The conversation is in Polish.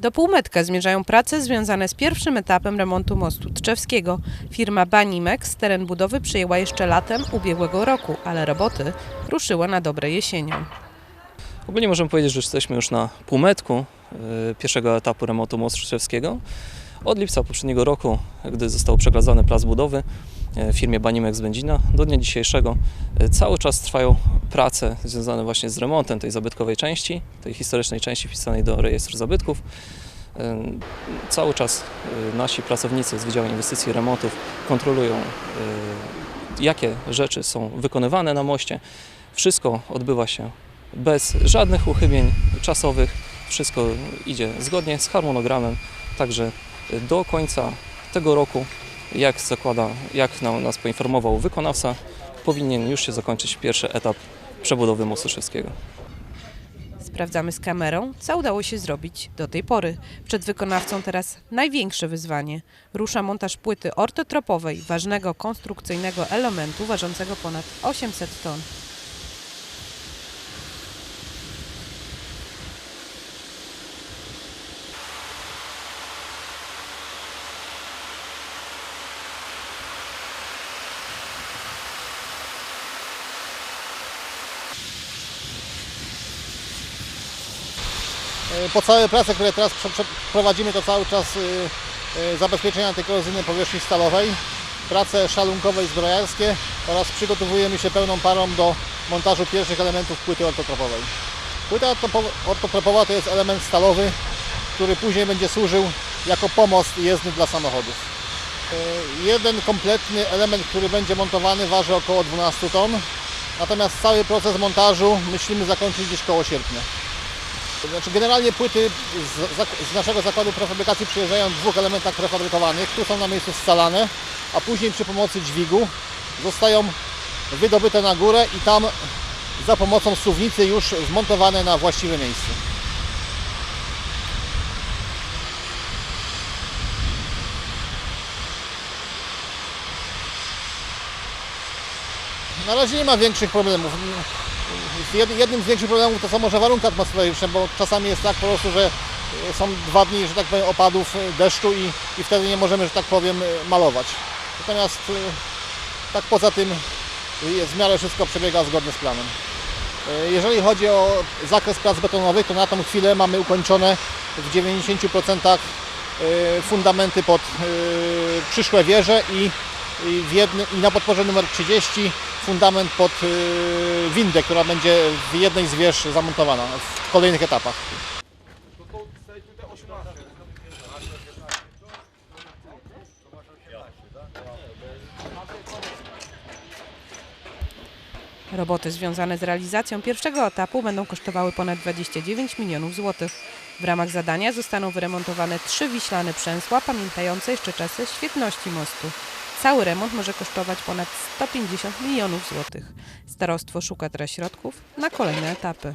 Do półmetka zmierzają prace związane z pierwszym etapem remontu mostu Tczewskiego. Firma Banimex teren budowy przejęła jeszcze latem ubiegłego roku, ale roboty ruszyły na dobre jesienią. Ogólnie możemy powiedzieć, że jesteśmy już na półmetku y, pierwszego etapu remontu mostu Szczewskiego. Od lipca poprzedniego roku, gdy został przekazany plac budowy y, firmie Banimex Będzina, do dnia dzisiejszego y, cały czas trwają prace związane właśnie z remontem tej zabytkowej części, tej historycznej części wpisanej do rejestru zabytków. Y, Cały czas nasi pracownicy z Wydziału Inwestycji i Remontów kontrolują, jakie rzeczy są wykonywane na moście. Wszystko odbywa się bez żadnych uchybień czasowych. Wszystko idzie zgodnie z harmonogramem, także do końca tego roku, jak zakłada, jak nas poinformował wykonawca, powinien już się zakończyć pierwszy etap przebudowy mostu Szewskiego. Sprawdzamy z kamerą, co udało się zrobić do tej pory. Przed wykonawcą teraz największe wyzwanie. Rusza montaż płyty ortotropowej, ważnego konstrukcyjnego elementu ważącego ponad 800 ton. Po całe prace, które teraz prowadzimy, to cały czas y, y, zabezpieczenie antykorozyjne powierzchni stalowej, prace szalunkowe i zbrojarskie oraz przygotowujemy się pełną parą do montażu pierwszych elementów płyty ortotropowej. Płyta ortotropowa to jest element stalowy, który później będzie służył jako pomost jezdny dla samochodów. Jeden kompletny element, który będzie montowany waży około 12 ton, natomiast cały proces montażu myślimy zakończyć gdzieś koło sierpnia. To Znaczy generalnie płyty z, z naszego zakładu prefabrykacji przyjeżdżają w dwóch elementach prefabrykowanych. Tu są na miejscu scalane, a później przy pomocy dźwigu zostają wydobyte na górę i tam za pomocą suwnicy już zmontowane na właściwe miejsce. Na razie nie ma większych problemów. Jed- Jednym z większych problemów to są może warunki atmosferyczne, bo czasami jest tak po prostu, że e, są dwa dni, że tak powiem, opadów e, deszczu i, i wtedy nie możemy, że tak powiem, e, malować. Natomiast tak poza tym jest w miarę wszystko przebiega zgodnie z planem. Jeżeli chodzi o zakres prac betonowych, to na tą chwilę mamy ukończone w 90% e, fundamenty pod przyszłe wieże i, i, jednym, i na podporze numer 30 fundament pod e, windę, która będzie w jednej z wież zamontowana w kolejnych etapach. Roboty związane z realizacją pierwszego etapu będą kosztowały ponad 29 milionów złotych. W ramach zadania zostaną wyremontowane trzy wiślane przęsła pamiętające jeszcze czasy świetności mostu. Cały remont może kosztować ponad 150 milionów złotych. Starostwo szuka teraz środków na kolejne etapy.